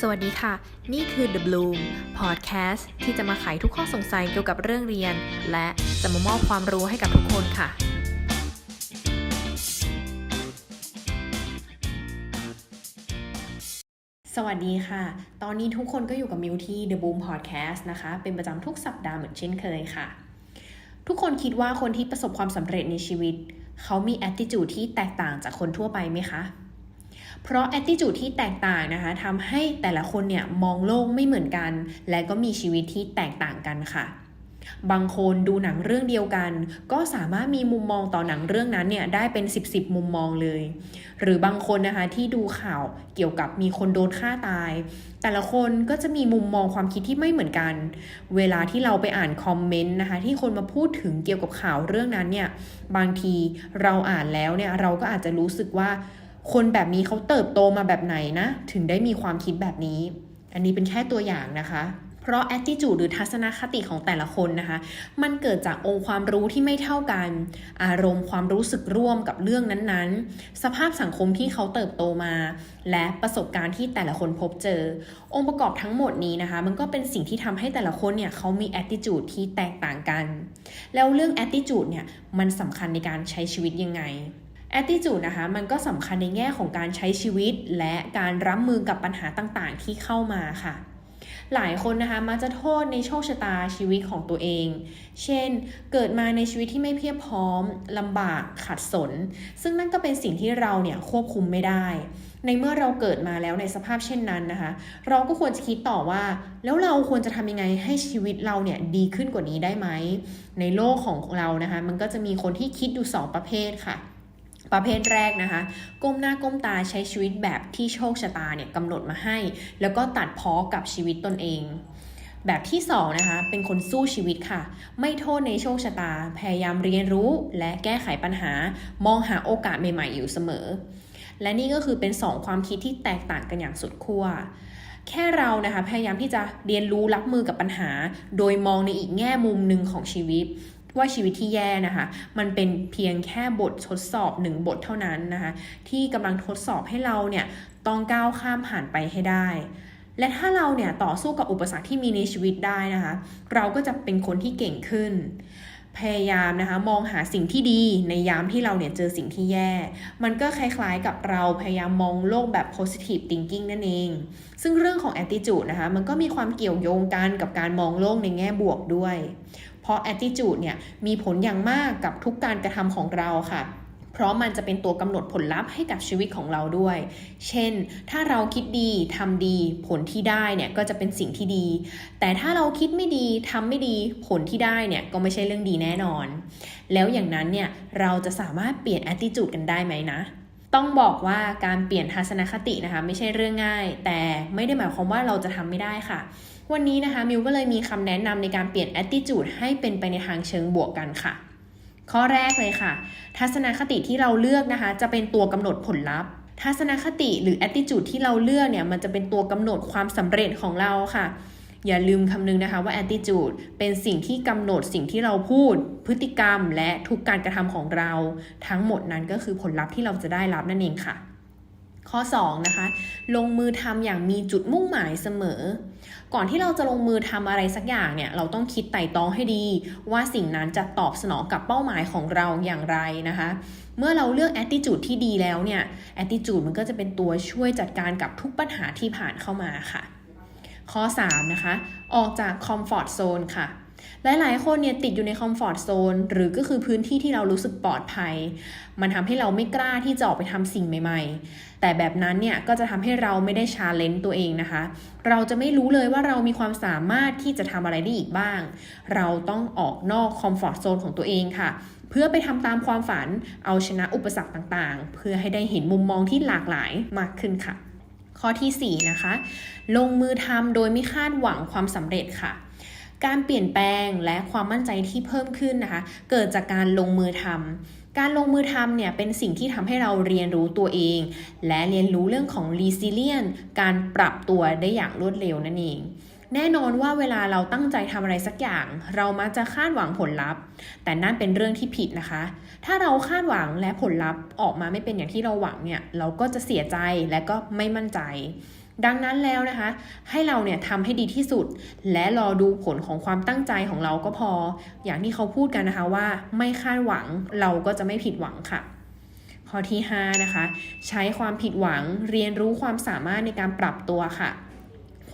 สวัสดีค่ะ นี่คือ The Bloom Podcast ที่จะมาไขทุกข้อสงสัยเกี่ยวกับเรื่องเรียน และจะมามอบความรู้ให้กับทุกคนค่ะ สวัสดีค่ะ ตอนนี้ทุกคนก็อยู่กับมิวที่ The Bloom Podcast นะคะ เป็นประจำทุกสัปดาห์เหมือนเช่นเคยค่ะ ทุกคนคิดว่าคนที่ประสบความสำเร็จในชีวิต เขามี attitude ที่แตกต่างจากคนทั่วไปไหมคะ เพราะ attitude ที่แตกต่างนะคะทำให้แต่ละคนเนี่ยมองโลกไม่เหมือนกัน และก็มีชีวิตที่แตกต่างกันค่ะบางคนดูหนังเรื่องเดียวกัน ก็สามารถมีมุมมองต่อหนังเรื่องนั้นเนี่ยได้เป็น10บสมุมมองเลย หรือบางคนนะคะที่ดูข่าวเกี่ยวกับมีคนโดนฆ่าตาย แต่ละคนก็จะมีมุมมองความคิดที่ไม่เหมือนกัน เวลาที่เราไปอ่านคอมเมนต์นะคะที่คนมาพูดถึงเกี่ยวกับข่าวเรื่องนั้นเนี่ยบางทีเราอ่านแล้วเนี่ยเราก็อาจจะรู้สึกว่า คนแบบนี้เขาเติบโตมาแบบไหนนะ ถึงได้มีความคิดแบบนี้ อันนี้เป็นแค่ตัวอย่างนะคะเพราะ attitude หรือทัศนคติของแต่ละคนนะคะ มันเกิดจากองค์ความรู้ที่ไม่เท่ากัน อารมณ์ความรู้สึกร่วมกับเรื่องนั้นๆ สภาพสังคมที่เขาเติบโตมา และประสบการณ์ที่แต่ละคนพบเจอ องค์ประกอบทั้งหมดนี้นะคะ มันก็เป็นสิ่งที่ทำให้แต่ละคนเนี่ยเขามี attitude ที่แตกต่างกัน แล้วเรื่อง attitude เนี่ยมันสำคัญในการใช้ชีวิตยังไง attitude นะคะมันก็สำคัญในแง่ของการใช้ชีวิต และการรับมือกับปัญหาต่างๆ ที่เข้ามาค่ะหลายคนนะคะมักจะโทษในโชคชะตาชีวิตของตัวเอง เช่น เกิดมาในชีวิตที่ไม่เพียบพร้อมลำบากขัดสน ซึ่งนั่นก็เป็นสิ่งที่เราเนี่ยควบคุมไม่ได้ ในเมื่อเราเกิดมาแล้วในสภาพเช่นนั้นนะคะ เราก็ควรจะคิดต่อว่า แล้วเราควรจะทำยังไงให้ชีวิตเราเนี่ยดีขึ้นกว่านี้ได้ไหม ในโลกของเรานะคะ มันก็จะมีคนที่คิดอยู่สองประเภทค่ะ ประเภทแรกนะคะ ก้มหน้าก้มตาใช้ชีวิตแบบที่โชคชะตาเนี่ยกำหนดมาให้ แล้วก็ตัดพ้อกับชีวิตตนเองแบบที่2นะคะ เป็นคนสู้ชีวิตค่ะ ไม่โทษในโชคชะตา พยายามเรียนรู้และแก้ไขปัญหา มองหาโอกาสใหม่ๆอยู่เสมอ และนี่ก็คือเป็น 2 ความคิดที่แตกต่างกันอย่างสุดขั้ว แค่เรานะคะ พยายามที่จะเรียนรู้รับมือกับปัญหา โดยมองในอีกแง่มุมหนึ่งของชีวิต ว่าชีวิตที่แย่นะคะ มันเป็นเพียงแค่บททดสอบหนึ่งบทเท่านั้นนะคะ ที่กำลังทดสอบให้เราเนี่ยต้องก้าวข้ามผ่านไปให้ได้ และถ้าเราเนี่ยต่อสู้กับอุปสรรคที่มีในชีวิตได้นะคะ เราก็จะเป็นคนที่เก่งขึ้น พยายามนะคะ มองหาสิ่งที่ดีในยามที่เราเนี่ยเจอสิ่งที่แย่ มันก็คล้ายๆกับเราพยายามมองโลกแบบ positive thinking นั่นเอง ซึ่งเรื่องของ attitude นะคะ มันก็มีความเกี่ยวโยงกันกับการมองโลกในแง่บวกด้วย เพราะ attitude เนี่ยมีผลอย่างมากกับทุกการกระทำของเราค่ะเพราะมันจะเป็นตัวกำหนดผลลัพธ์ให้กับชีวิตของเราด้วย เช่น ถ้าเราคิดดีทำดี ผลที่ได้เนี่ยก็จะเป็นสิ่งที่ดี แต่ถ้าเราคิดไม่ดีทำไม่ดีผลที่ได้เนี่ยก็ไม่ใช่เรื่องดีแน่นอน แล้วอย่างนั้นเนี่ยเราจะสามารถเปลี่ยน attitude กันได้ไหมนะต้องบอกว่าการเปลี่ยนทัศนคตินะคะไม่ใช่เรื่องง่าย แต่ไม่ได้หมายความว่าเราจะทำไม่ได้ค่ะ วันนี้นะคะมิวก็เลยมีคำแนะนำในการเปลี่ยน attitude ให้เป็นไปในทางเชิงบวกกันค่ะ ข้อแรกเลยค่ะ ทัศนคติที่เราเลือกนะคะ จะเป็นตัวกำหนดผลลัพธ์ทัศนคติหรือ attitude ที่เราเลือกเนี่ยมันจะเป็นตัวกำหนดความสำเร็จของเราค่ะ อย่าลืมคำนึงนะคะว่า attitude เป็นสิ่งที่กำหนดสิ่งที่เราพูด พฤติกรรม และทุกการกระทำของเรา ทั้งหมดนั้นก็คือผลลัพธ์ที่เราจะได้รับนั่นเองค่ะ ข้อ2นะคะลงมือทำอย่างมีจุดมุ่งหมายเสมอ ก่อนที่เราจะลงมือทำอะไรสักอย่างเนี่ยเราต้องคิดไต่ตรองให้ดี ว่าสิ่งนั้นจะตอบสนองกับเป้าหมายของเราอย่างไรนะคะ เมื่อเราเลือก attitude ที่ดีแล้วเนี่ย attitude มันก็จะเป็นตัวช่วยจัดการกับทุกปัญหาที่ผ่านเข้ามาค่ะ ข้อ3นะคะออกจาก comfort zone ค่ะ หลายๆ คนเนี่ยติดอยู่ในคอมฟอร์ทโซนหรือก็คือพื้นที่ที่เรารู้สึกปลอดภัย มันทำให้เราไม่กล้าที่จะออกไปทำสิ่งใหม่ ๆ แต่แบบนั้นเนี่ยก็จะทำให้เราไม่ได้ชาเลนจ์ตัวเองนะคะ เราจะไม่รู้เลยว่าเรามีความสามารถที่จะทำอะไรได้อีกบ้าง เราต้องออกนอกคอมฟอร์ทโซนของตัวเองค่ะ เพื่อไปทำตามความฝันเอาชนะอุปสรรคต่างๆ เพื่อให้ได้เห็นมุมมองที่หลากหลายมากขึ้นค่ะ ข้อทีสี่4นะคะลงมือทำโดยไม่คาดหวังความสำเร็จค่ะ การเปลี่ยนแปลงและความมั่นใจที่เพิ่มขึ้นนะคะ เกิดจากการลงมือทำการลงมือทำเนี่ยเป็นสิ่งที่ทำให้เราเรียนรู้ตัวเอง และเรียนรู้เรื่องของ resilience การปรับตัวได้อย่างรวดเร็วนั่นเอง แน่นอนว่าเวลาเราตั้งใจทำอะไรสักอย่าง เรามักจะคาดหวังผลลัพธ์ แต่นั่นเป็นเรื่องที่ผิดนะคะ ถ้าเราคาดหวังและผลลัพธ์ออกมาไม่เป็นอย่างที่เราหวังเนี่ยเราก็จะเสียใจและก็ไม่มั่นใจ ดังนั้นแล้วนะคะ ให้เราเนี่ยทำให้ดีที่สุด และรอดูผลของความตั้งใจของเราก็พอ อย่างที่เขาพูดกันนะคะว่าไม่คาดหวังเราก็จะไม่ผิดหวังค่ะ ข้อที่ 5 นะคะ ใช้ความผิดหวังเรียนรู้ความสามารถในการปรับตัวค่ะ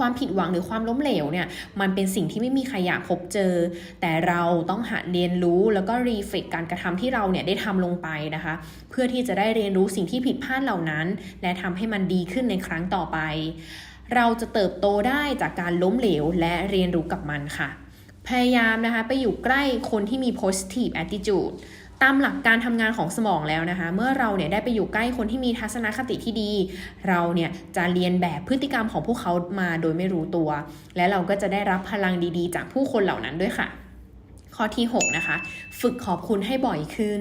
ความผิดหวังหรือความล้มเหลวเนี่ยมันเป็นสิ่งที่ไม่มีใครอยากพบเจอ แต่เราต้องหัดเรียนรู้แล้วก็รีเฟกการกระทำที่เราเนี่ยได้ทำลงไปนะคะ เพื่อที่จะได้เรียนรู้สิ่งที่ผิดพลาดเหล่านั้น และทำให้มันดีขึ้นในครั้งต่อไป เราจะเติบโตได้จากการล้มเหลวและเรียนรู้กับมันค่ะ พยายามนะคะไปอยู่ใกล้คนที่มี positive attitude ตามหลักการทำงานของสมองแล้วนะคะ เมื่อเราเนี่ยได้ไปอยู่ใกล้คนที่มีทัศนคติที่ดี เราเนี่ยจะเรียนแบบพฤติกรรมของพวกเขามาโดยไม่รู้ตัว และเราก็จะได้รับพลังดีๆ จากผู้คนเหล่านั้นด้วยค่ะ ข้อที่ 6 นะคะ ฝึกขอบคุณให้บ่อยขึ้น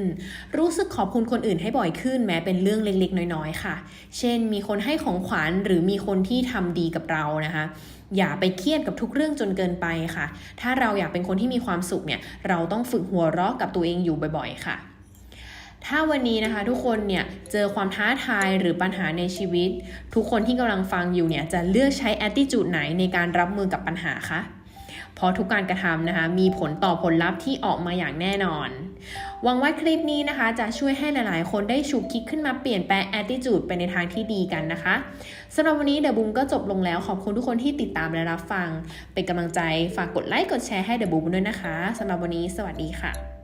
รู้สึกขอบคุณคนอื่นให้บ่อยขึ้น แม้เป็นเรื่องเล็กๆ น้อยๆ ค่ะ เช่น มีคนให้ของขวัญหรือมีคนที่ทำดีกับเรานะคะอย่าไปเครียดกับทุกเรื่องจนเกินไปค่ะ ถ้าเราอยากเป็นคนที่มีความสุขเนี่ย เราต้องฝึกหัวเราะกับตัวเองอยู่บ่อยๆ ค่ะ ถ้าวันนี้นะคะทุกคนเนี่ยเจอความท้าทายหรือปัญหาในชีวิต ทุกคนที่กำลังฟังอยู่เนี่ยจะเลือกใช้ attitude ไหนในการรับมือกับปัญหาคะ เพราะทุกการกระทำนะคะ มีผลต่อผลลัพธ์ที่ออกมาอย่างแน่นอน หวังว่าคลิปนี้นะคะ จะช่วยให้หลายๆ คนได้ฉุกคิดขึ้นมาเปลี่ยนแปลง attitude ไปในทางที่ดีกันนะคะสำหรับวันนี้เดอะบูมก็จบลงแล้วขอบคุณทุกคนที่ติดตามและรับฟัง เป็นกำลังใจฝากกดไลค์กดแชร์ให้เดอะบูมด้วยนะคะสำหรับวันนี้ สวัสดีค่ะ